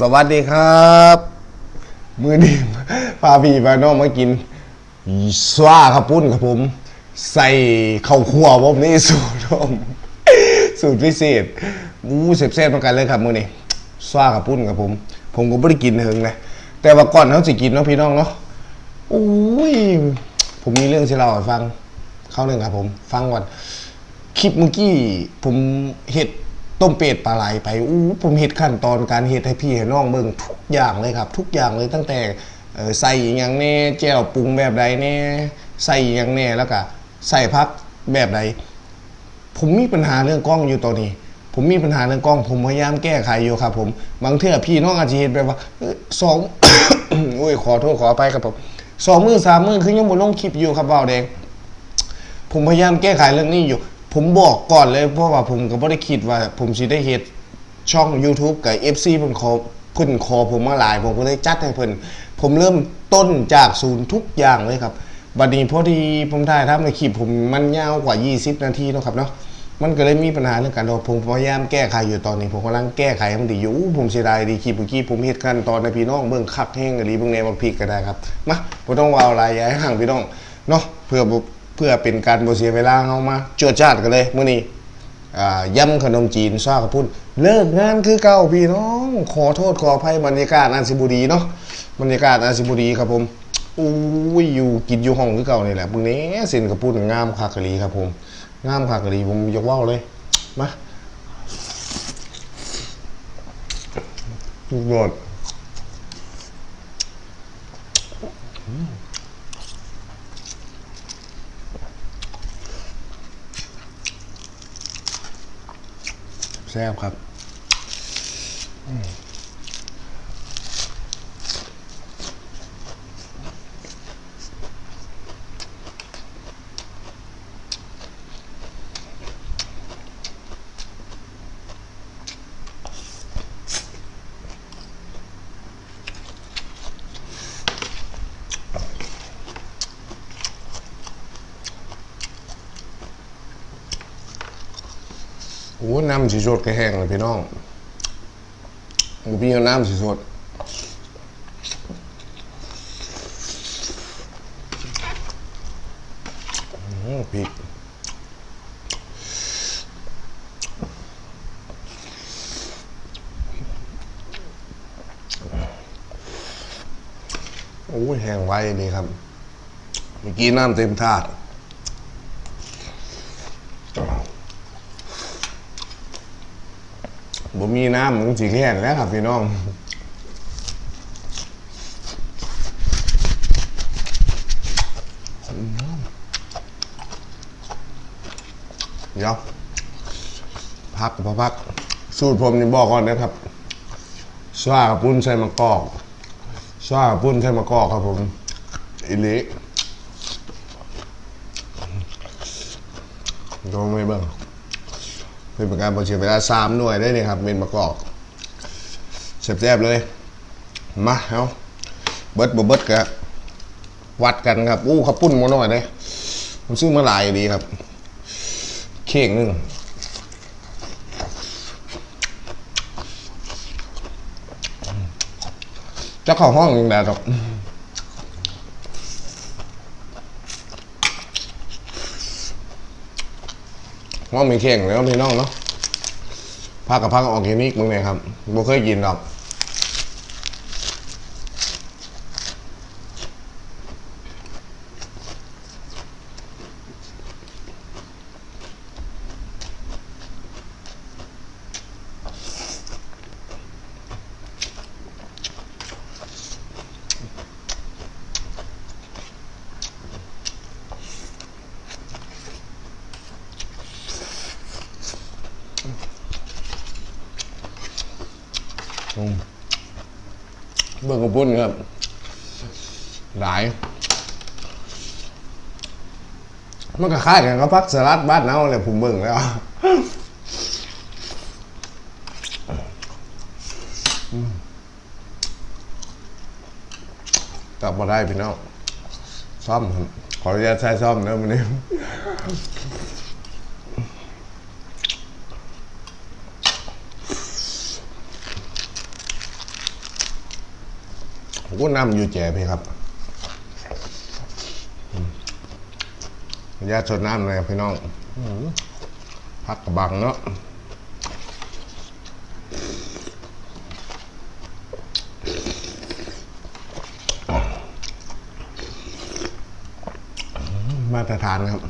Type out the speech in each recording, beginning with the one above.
สวัสดีครับ มือนี้พาพี่พาน้องมากินสวาข้าวปุ้นครับผม ใส่ข้าวคั่วผมนี่สูตรผมสูตรพิเศษอู้เสบเหมือนกันเลยครับมือนี้สวาข้าวปุ้นครับผม ผมก็ไม่ได้กินเฮงนะแต่ว่าก่อนเขาสิกินเนาะพี่น้องเนาะอุ้ยผมมีเรื่องที่เราฟัง เข้าเรื่องครับผม ฟังก่อนคลิปเมื่อกี้ผมเห็ด ต้มเป็ดปลาไหลไปอู้ผมเห็ดขั้นตอนการเห็ดให้พี่ให้น้องเบิ่งทุกอย่างเลยครับ ทุกอย่างเลยตั้งแต่ใส่อย่างแน่แจ่วปรุงแบบใดแน่ใส่อย่างแน่แล้วก็ใส่พักแบบใดผมมีปัญหาเรื่องกล้องอยู่ตอนนี้ ผมมีปัญหาเรื่องกล้อง ผมพยายามแก้ไขอยู่ครับ ผมบางเทื่อพี่น้องอาจจะเห็นแบบว่าสองโอ้ยขอโทษขอไปครับผมสองมือสามมือคือยังบ่ลงคลิปอยู่ครับเบาแดงผมพยายามแก้ไขเรื่องนี้อยู่ ผมบอกก่อนเลยเพราะว่าผมก็ไม่ได้คิดว่า ผมสิได้เฮ็ดช่อง YouTube กับ FC เพิ่นขอเพิ่นขอผมมาหลาย ผมก็เลยจัดให้เพิ่นผมเริ่มต้นจากศูนย์ทุกอย่างเลยครับบัดนี้พอดีผมถ่ายทำในคลิปผมมันยาวกว่า 20 นาทีเนาะครับเนาะมันก็เลยมีปัญหาเรื่องการโดนผมพยายามแก้ไขอยู่ตอนนี้ ผมกำลังแก้ไขให้มันดีอยู่ผมเสียดายดีคลิปเมื่อกี้ผมเฮ็ดขั้นตอนในพี่น้องเบิ่งคักแห้งกะลีเบิ่งแนวบักพริกก็ได้ครับมาบ่ต้องวาอะไรย้ายห่างพี่น้องเนาะเพื่อ เพื่อเป็นการบ่เสียเวลาเฮามาจวดจ้าดกันเลยมื้อนี้อ่ายำขนมจีนซอกระพุ่นเลิกงานคือเก่าพี่น้อง ขอโทษขออภัยบรรยากาศอันสิบุรีเนาะบรรยากาศอันสิบุรีครับผมอู้ยอยู่กินอยู่ห้องคือเก่านี่แหละพวกนี้เส้นกระพุ่นงามคักะลีครับผมงามคักะลีผมยกว่าวเลยมาสุดยอ แซ่บครับ อ้น้ำสีสดก็แห้งเลยพี่น้องหมูพี่เอาน้ำสีสดอื้อพริกโอ้ยแห้งไว้ดีครับ เมื่อกี้น้ำเต็มถาด มีน้ำมันสีแห้งแล้วครับพี่น้องเดี๋ยวพักพอพัก สูตรผมนี่บอกก่อนนะครับสว่ากับปุ้นใส่มะกอกสว่ากับปุ้นใส่มะกอกครับผมอิลิลองไม่เบิ่ง เป็นการบริเสียเวลาสามหน่วยได้เลยครับเมนมะกอกแซ่บๆเลยมาเอาเบิดบ่เบิดกะวัดกันครับอู้ขับปุ้นมาหน่อยเลยผมซื้อมาหลายดีครับ เค้กหนึงจะเข้าห้องยังได้หรอก ห้องมีเข่งแล้วพี่น้องเนาะพักกับพักออร์แกนิกมึงเนี่ยครับบ่เคยกินหรอก เบิ่งกระปุ้นครับ หลาย มันก็คล้ายกันกับพักสลัดบ้านเนาเลยผมเบิ่งแล้วอืมกลับมาได้พี่น้องซ่อมขออนุญาตใช้ซ่อมนะวันนี้ ผมก็นำอยู่แจพี่ครับญาติชนน้ำเลยพี่น้องพักกระบังเนาะมาตรฐานครับ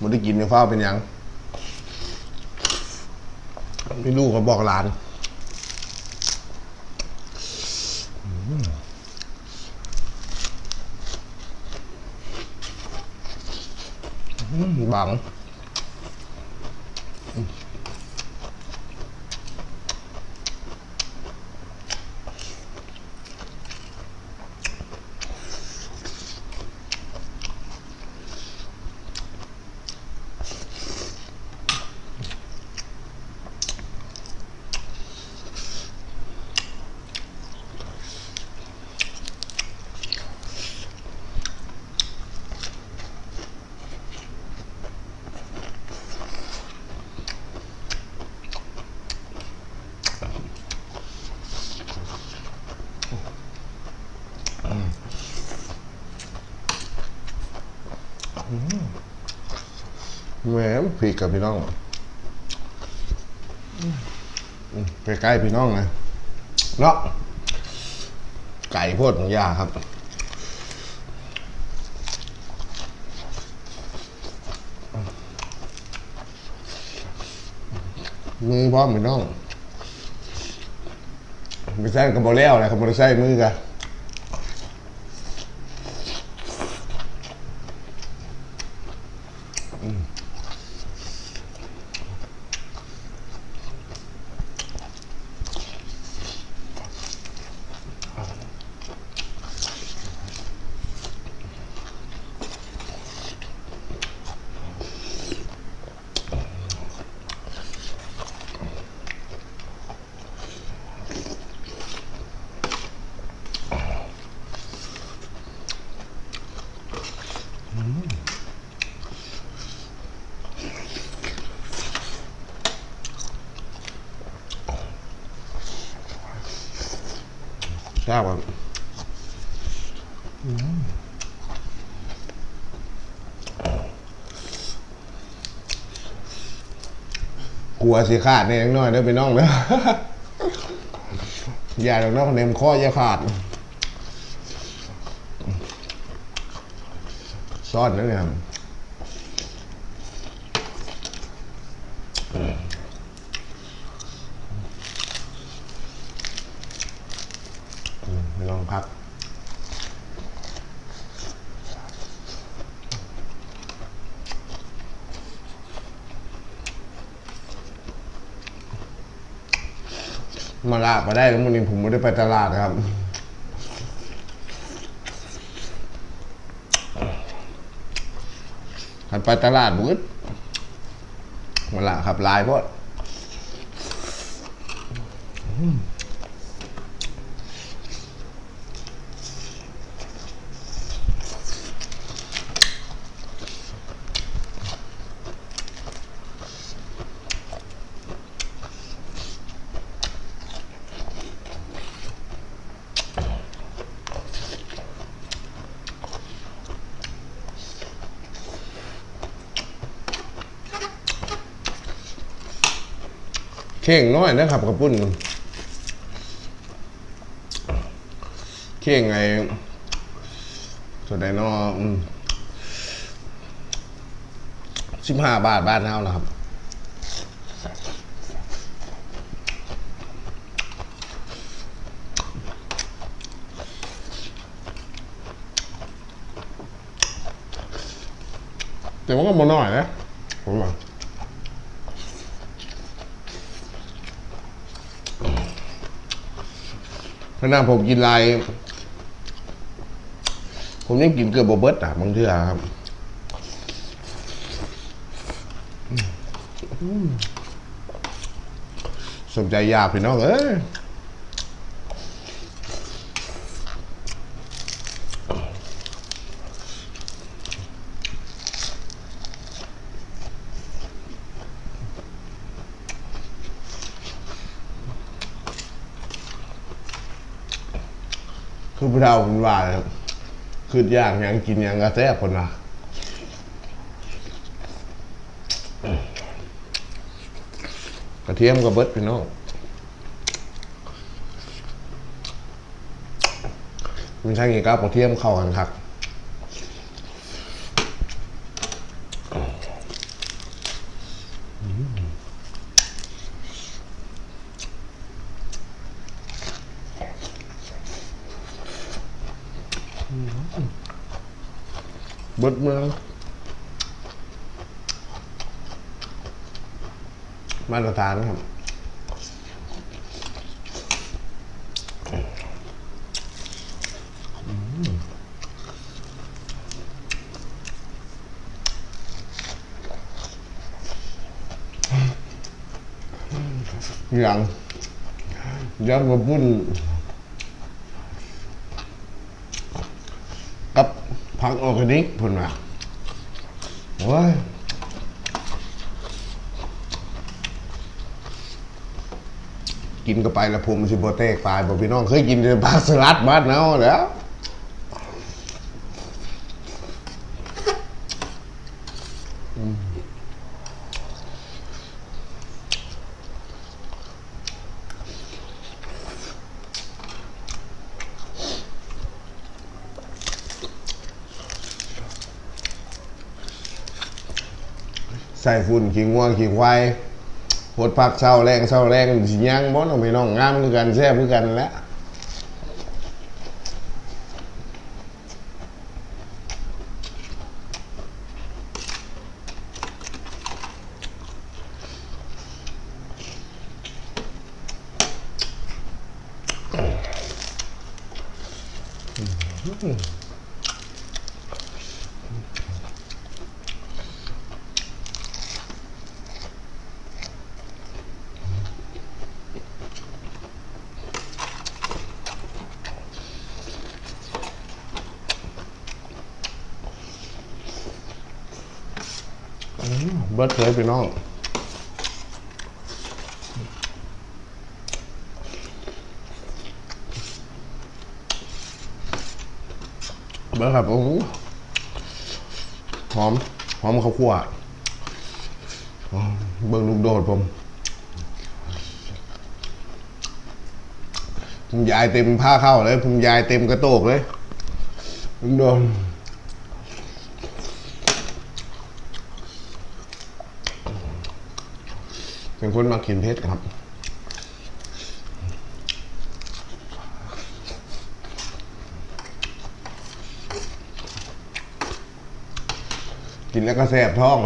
มันได้กินในฟ้าเป็นยังพี่ลูกเขาบอกหลานอืม หวัง แหมพี่กับพี่น้องใกล้ๆพี่น้องนะเนาะไก่โพดของยาครับมือพร้อมพี่น้องไม่ใช่กับบอแล้วนะครับบอใส่มือกัน ทราบครับกลัวสิขาดเนี่ยยังน้อยเด้อพี่น้องเด้ออย่าดอกน้องเนมข้ออย่าขาดซ่อนนั่นเนี่ยครับลองพัก มาลาบมาได้แล้ววันนี้ผมไม่ได้ไปตลาดครับขันไปตลาดมืดมาลาครับลายเพราะ เข่งน้อยนะครับกระปุ้นเข่งไงตัวไดโนสิบห้าบาทบ้านเฮานะครับแต่ว่าก็บ่น้อยนะผมว่า ขณะผมกินลาย ผมยังกินเกือบบเบิร์ตอะบางเทื่อครับสมสนใจยากพี่น้องเอ้ย คือพวกเราเป็นว่าเลยครับคือยากหยังกินหยังกระแทกคนนะกระเทียมกับเบิดพี่น้องมันใช่ไงครับกระเทียมเข้ากันครับ บิดเมือง มาตรฐานครับอย่างย้ำกับปุ้น กับ ผักออร์แกนิกพุ่นว่าโอ้ยกินก็ไปแล้วผมสิบเตกตายบอกพี่น้อง เคยกินแต่ปลาสลัดบ้านเนาแหล้ว ใส่ฝุ่นขี้ง่วงขี้ควายหดผักเศร้าแรงเศร้าแรงสิยังบ่น้องพี่น้องงามคือกันแซ่บคือกันแหล้วเบิดเลยพี่น้องเบิดครับโอ้โหหอม หอมข้าวคั่วเบิ่งลูกโดดผมผมยายเต็มผ้าเข้าเลยผมยายเต็มกระโตกเลยลูกโดด เป็นคนมากินเพชรครับ กินแล้วก็แสบท้อง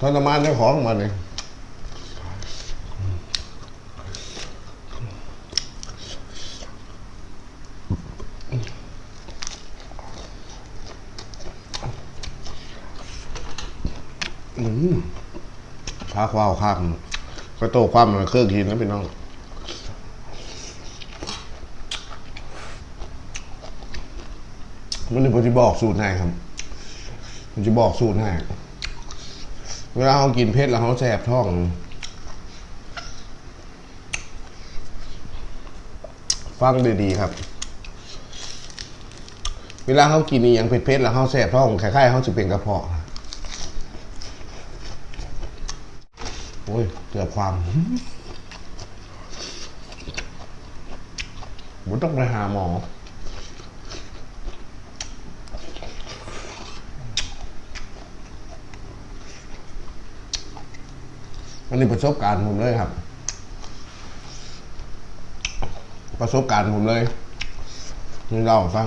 ทรมานได้ของมาเลยพา ควาข้ามก็โตความมันเครื่องกินนะพี่น้องมันเลยผมจะบอกสูตรให้ครับผมจะบอกสูตรให้เวลาเขากินเผ็ดแล้วเขาแสบท้อง ฟังดีๆครับ เวลาเขากินอย่างเผ็ดๆแล้วเขาแสบท้องคล้ายๆเขาจะเป็นกระเพาะ อ้ยเกือบความผมต้องไปหาหมอ อันนี้ประสบการณ์ผมเลยครับ ประสบการณ์ผมเลยนี่เราฟัง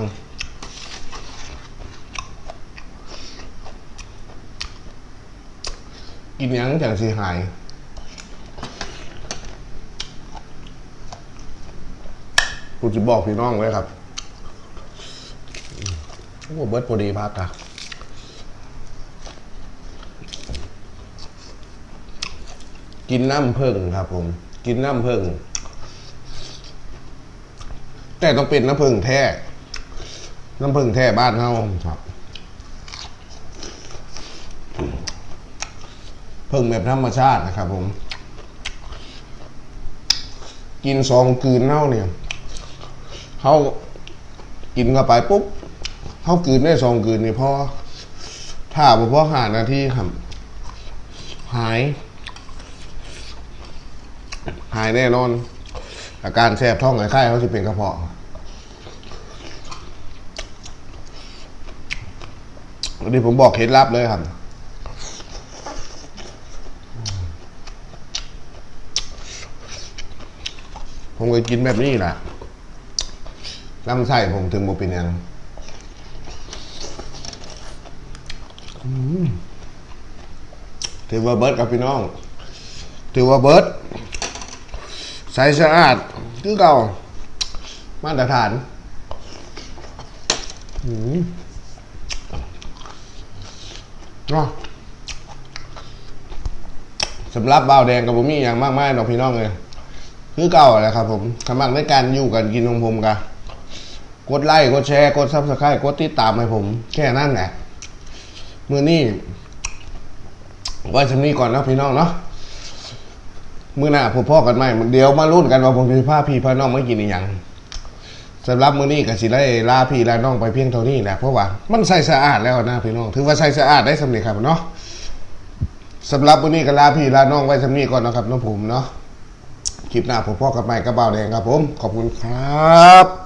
กินยังจังสีหาย กูจะบอกพี่น้องไว้ครับโอ้เบิร์ดพอดีพักอะกินน้ำเพิ่งครับ ผม กินน้ำเพิ่ง แต่ต้องเป็นน้ำเพิ่งแท้น้ำเพิ่งแท้บ้านเฮาครับ เพิ่งแบบธรรมชาตินะครับ ผม กินสองกืนเน่าเนี่ย เขากินเข้าไปปุ๊บเขากืนได้สองกืนนี่พอถ้าบ่พอหานาทีครับ หาย หายแน่นอน อาการแสบท้องไข้เขาจะเป็นกระเพาะวันนี้ผมบอกเคล็ดลับเลยครับ ผมก็กินแบบนี้แหละ ลำไส้ผมถึงบ่เป็นหยังอืมถือว่าเบิร์ดกับพี่น้อง ถือว่าเบิร์ดใสสะอาดคือเก่ามาตรฐานอืมเนาะสำหรับบ่าวแดงกับผมมีอย่างมากมายเนาะพี่น้องเลยคือเก่าแหละครับผมสมัครในการอยู่กันกินของผมกัน กดไลค์กดแชร์กดซับสไครต์กดติดตามให้ผม แค่นั้นแหละมือนี้ไว้ชำนี้ก่อนนะพี่น้องเนาะมือหน้าพบพ่อกันใหม่เดี๋ยวมาลุ้นกันว่าผมจะพาพี่พาน้องไมากินอีกอย่างสำหรับมือนี้ก็สิได้ลาพี่ลาน้องไปเพียงเท่านี้แหละเพราะว่ามันใส่สะอาดแล้วนะพี่น้องถือว่าใส่สะอาดได้สำเร็จครับเนาะสำหรับวันนี้ก็ลาพี่ลาน้องไว้ชำนี้ก่อนนะครับน้องผมเนาะคลิปหน้าผมพ่อกับใหม่กระเป๋าแดงครับผม ขอบคุณครับ